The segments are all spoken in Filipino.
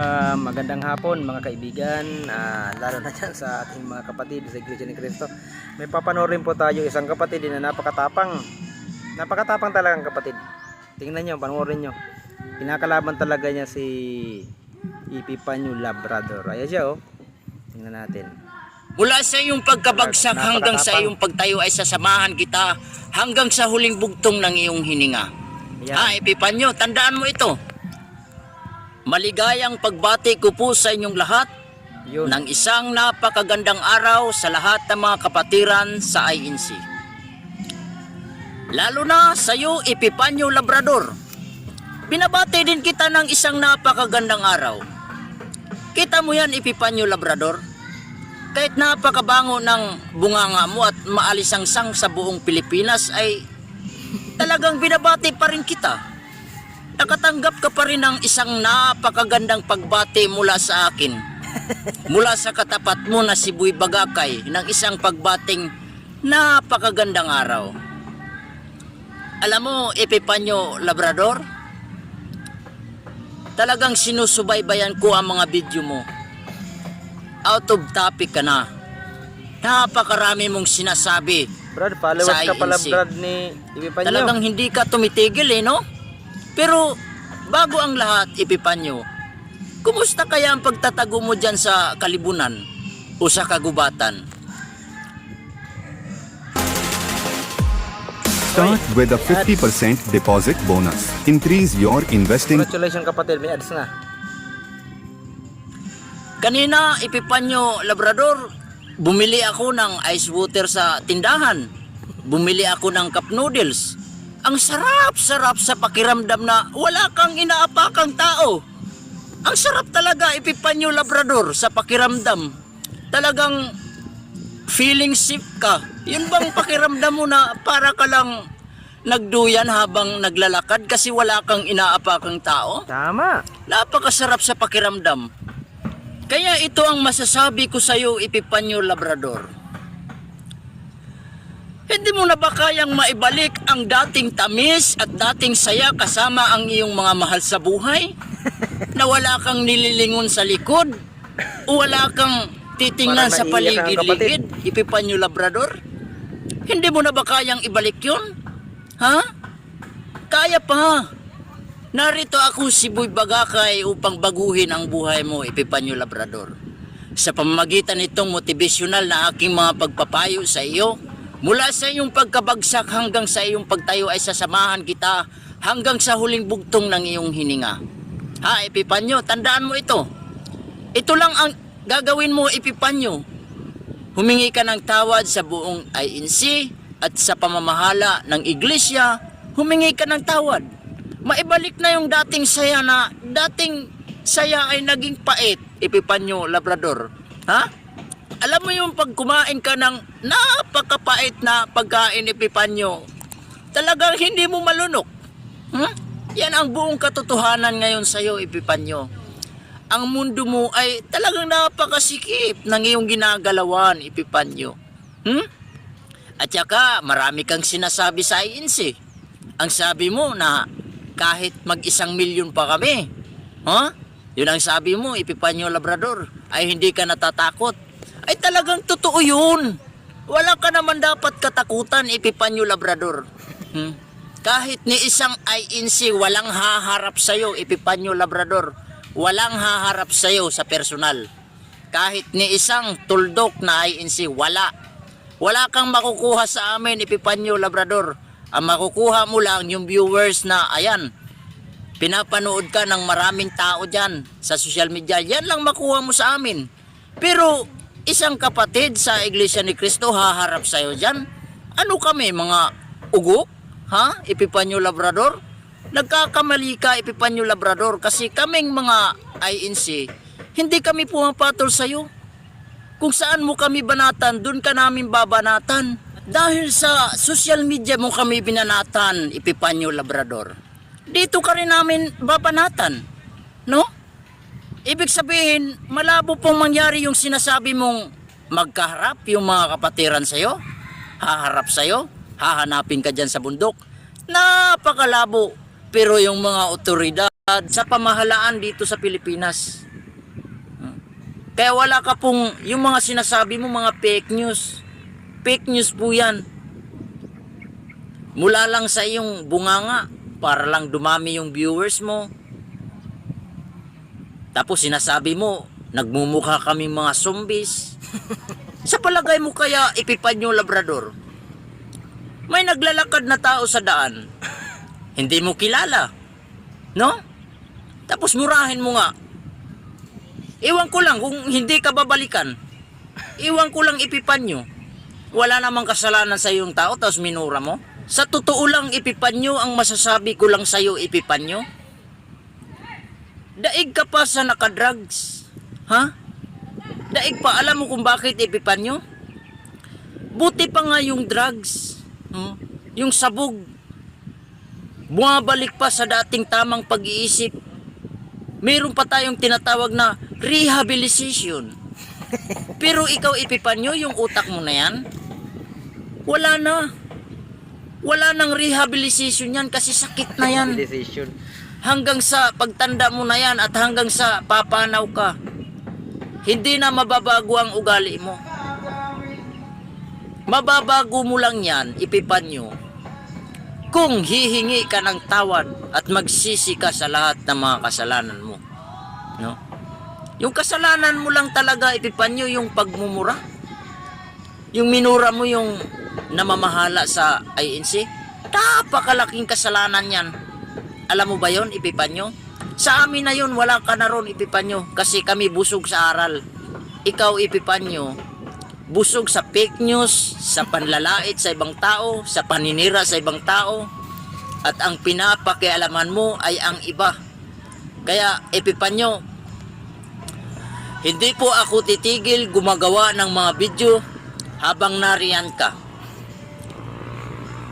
Ah, magandang hapon mga kaibigan, Ah, lalo na dyan sa ating mga kapatid sa Iglesia ni Cristo. May papanoorin po tayo isang kapatid na napakatapang. Napakatapang talagang kapatid. Tingnan nyo, panoorin nyo. Pinakalaban talaga niya si Ipipanyo Labrador. Ayan siya oh. Tingnan natin. Mula sa iyong pagkabagsak hanggang sa iyong pagtayo ay sasamahan kita hanggang sa huling bugtong ng iyong hininga. Ayan. Ha, Epipanyo, tandaan mo ito. Maligayang pagbati ko po sa inyong lahat Yun. ng isang napakagandang araw sa lahat ng mga kapatiran sa INC. Lalo na sa iyo, Epipanyo Labrador. Binabati din kita ng isang napakagandang araw. Kita mo yan, Epipanyo Labrador? Kahit napakabango ng bunganga mo at maalis ang sang sa buong Pilipinas ay talagang binabati pa rin kita. Nakatanggap ka pa rin ng isang napakagandang pagbati mula sa akin. Mula sa katapat mo na si Buy Bagakay ng isang pagbating napakagandang araw. Alam mo, Epipanyo Labrador, talagang sinusubaybayan ko ang mga video mo. Out of topic ka na. Napakarami mong sinasabi. Brad, followers Sa ka pala INC. Brad ni Ipipanyo. Talagang hindi ka tumitigil eh, no? Pero bago ang lahat, Epipanyo, kumusta kaya ang pagtatago mo dyan sa kalibunan o sa kagubatan? Start with a 50% deposit bonus. Increase your investing Congratulations kapatid, may ads na. Kanina, Epipanyo Labrador, bumili ako ng ice water sa tindahan. Bumili ako ng cup noodles. Ang sarap-sarap sa pakiramdam na wala kang inaapakang tao. Ang sarap talaga, Epipanyo Labrador, sa pakiramdam. Talagang feeling safe ka. Yun bang pakiramdam mo na para ka lang nagduyan habang naglalakad kasi wala kang inaapakang tao? Tama. Napakasarap sa pakiramdam. Kaya ito ang masasabi ko sa iyo, Epipanyo Labrador. Hindi mo na ba kayang maibalik ang dating tamis at dating saya kasama ang iyong mga mahal sa buhay? na wala kang nililingon sa likod? O wala kang titingnan sa paligid-ligid? Epipanyo Labrador? Hindi mo na ba kayang ibalik yun? Ha? Kaya pa. Narito ako si Boy Bagakay upang baguhin ang buhay mo, Epipanyo Labrador. Sa pamamagitan nitong motivasyonal na aking mga pagpapayo sa iyo, mula sa iyong pagkabagsak hanggang sa iyong pagtayo ay sasamahan kita hanggang sa huling bugtong ng iyong hininga. Ha, Epipanyo, tandaan mo ito. Ito lang ang gagawin mo, Epipanyo. Humingi ka ng tawad sa buong INC at sa pamamahala ng iglesia, humingi ka ng tawad. Maibalik na yung dating saya na dating saya ay naging pait, Epipanyo Labrador. Ha? Alam mo yung pag kumain ka ng napakapait na pagkain, Epipanyo, talagang hindi mo malunok. Hmm? Yan ang buong katotohanan ngayon sa iyo, Epipanyo ang mundo mo ay talagang napakasikip ng iyong ginagalawan, Epipanyo. Hmm? At saka, marami kang sinasabi sa INC. Ang sabi mo na kahit mag-isang milyon pa kami, ha? Yun ang sabi mo, Epipanyo Labrador, ay hindi ka natatakot. Ay talagang totoo yun. Wala ka naman dapat katakutan, Epipanyo Labrador. Hmm? Kahit ni isang INC, walang haharap sa'yo, Epipanyo Labrador. Walang haharap sa'yo sa personal. Kahit ni isang tuldok na INC, wala. Wala kang makukuha sa amin, Epipanyo Labrador. Ang makukuha mo lang yung viewers na, ayan, pinapanood ka ng maraming tao dyan sa social media. Yan lang makuha mo sa amin. Pero isang kapatid sa Iglesia ni Cristo haharap sa'yo dyan. Ano kami, mga ugo? Ha? Epipanyo Labrador? Nagkakamali ka, Epipanyo Labrador, kasi kaming mga INC, hindi kami pumapatol sa'yo. Kung saan mo kami banatan, doon ka namin babanatan. Dahil sa social media mo kami binanatan, Epipanyo Labrador. Dito ka rin namin babanatan. Ibig sabihin, malabo pong mangyari yung sinasabi mong magkaharap yung mga kapatiran sa'yo, haharap sa'yo, hahanapin ka dyan sa bundok. Napakalabo. Pero yung mga otoridad sa pamahalaan dito sa Pilipinas, Kaya wala ka pong, yung mga sinasabi mo, mga fake news. Fake news po yan. Mula lang sa iyong bunganga, para lang dumami yung viewers mo. Tapos sinasabi mo, nagmumukha kami mga zombies. sa palagay mo kaya ipipanyo labrador? May naglalakad na tao sa daan. Hindi mo kilala. No? Tapos murahin mo nga. Iwan ko lang kung hindi ka babalikan. Iwan ko lang ipipanyo. Wala namang kasalanan sa iyong tao tapos minura mo. Sa totoo lang ipipanyo ang masasabi ko lang sa iyo ipipanyo. Daig ka pa sa nakadrugs. Ha? Daig pa alam mo kung bakit ipipanyo? Buti pa nga yung drugs. Hmm? Yung sabog. Bumabalik pa sa dating tamang pag-iisip. Meron pa tayong tinatawag na rehabilitation. Pero ikaw ipipanyo yung utak mo na yan? Wala na. Wala nang rehabilitation yan kasi sakit na yan. Decision. Hanggang sa pagtanda mo na yan at hanggang sa papanaw ka. Hindi na mababago ang ugali mo. Mababago mo lang yan, ipipanyo, kung hihingi ka ng tawad at magsisi ka sa lahat ng mga kasalanan mo. No? Yung kasalanan mo lang talaga ipipanyo yung pagmumura. Yung minura mo yung namamahala sa INC. Napakalaking kasalanan yan. Alam mo ba yon ipipanyo? Sa amin na yun, wala ka na ron ipipanyo kasi kami busog sa aral. Ikaw ipipanyo, busog sa fake news, sa panlalait sa ibang tao, sa paninira sa ibang tao, at ang pinapakialaman mo ay ang iba. Kaya epipanyo, hindi po ako titigil gumagawa ng mga video habang nariyan ka.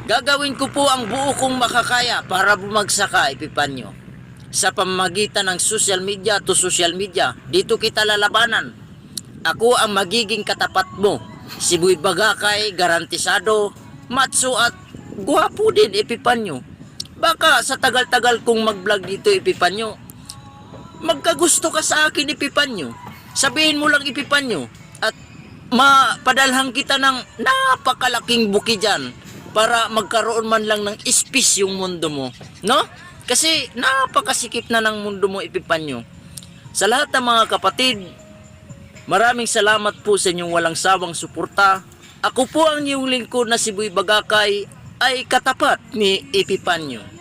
Gagawin ko po ang buo kong makakaya para bumagsak ka, Epipanyo. Sa pamamagitan ng social media to social media, dito kita lalabanan. Ako ang magiging katapat mo. Si Buy Bagakay, garantisado, matso at guwapo din, Epipanyo. Baka sa tagal-tagal kong mag-vlog dito, Epipanyo, magkagusto ka sa akin, Epipanyo. Sabihin mo lang, Epipanyo, at mapadalhan kita ng napakalaking buki dyan para magkaroon man lang ng space yung mundo mo. No? Kasi napakasikip na ng mundo mo, Epipanyo. Sa lahat ng mga kapatid, maraming salamat po sa inyong walang sawang suporta. Ako po ang iyong lingkod na si Buy Bagakay ay katapat ni Epipanyo.